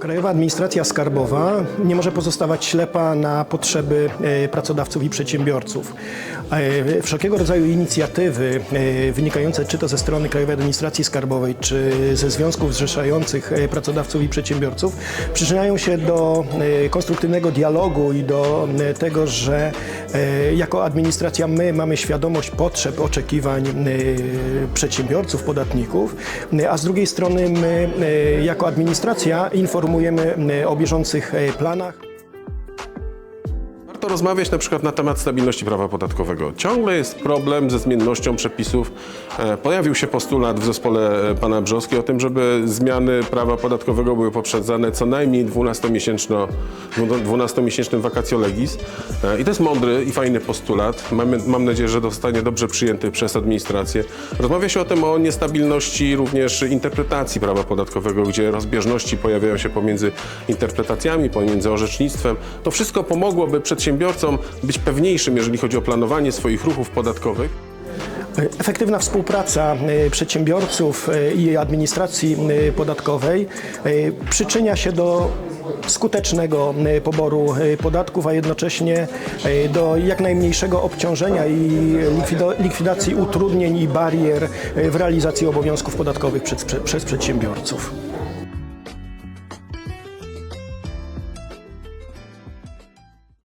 Krajowa Administracja Skarbowa nie może pozostawać ślepa na potrzeby e, pracodawców i przedsiębiorców. E, Wszelkiego rodzaju inicjatywy e, wynikające czy to ze strony Krajowej Administracji Skarbowej, czy ze związków zrzeszających pracodawców i przedsiębiorców przyczyniają się do konstruktywnego dialogu i do tego, że jako administracja my mamy świadomość potrzeb, oczekiwań e, przedsiębiorców, podatników, e, a z drugiej strony my e, jako administracja informujemy e, o bieżących e, planach. Rozmawiać na przykład na temat stabilności prawa podatkowego. Ciągle jest problem ze zmiennością przepisów. E, Pojawił się postulat w zespole e, pana Brzoski o tym, żeby zmiany prawa podatkowego były poprzedzane co najmniej 12-miesięczno, 12-miesięcznym vacatio legis. E, I to jest mądry i fajny postulat. Mam nadzieję, że zostanie dobrze przyjęty przez administrację. Rozmawia się o tym o niestabilności również interpretacji prawa podatkowego, gdzie rozbieżności pojawiają się pomiędzy interpretacjami, pomiędzy orzecznictwem. To wszystko pomogłoby przedsiębiorcom być pewniejszym, jeżeli chodzi o planowanie swoich ruchów podatkowych. Efektywna współpraca e, przedsiębiorców e, i administracji e, podatkowej przyczynia się do skutecznego poboru podatków, a jednocześnie do jak najmniejszego obciążenia i likwidacji utrudnień i barier w realizacji obowiązków podatkowych przez, przez przedsiębiorców.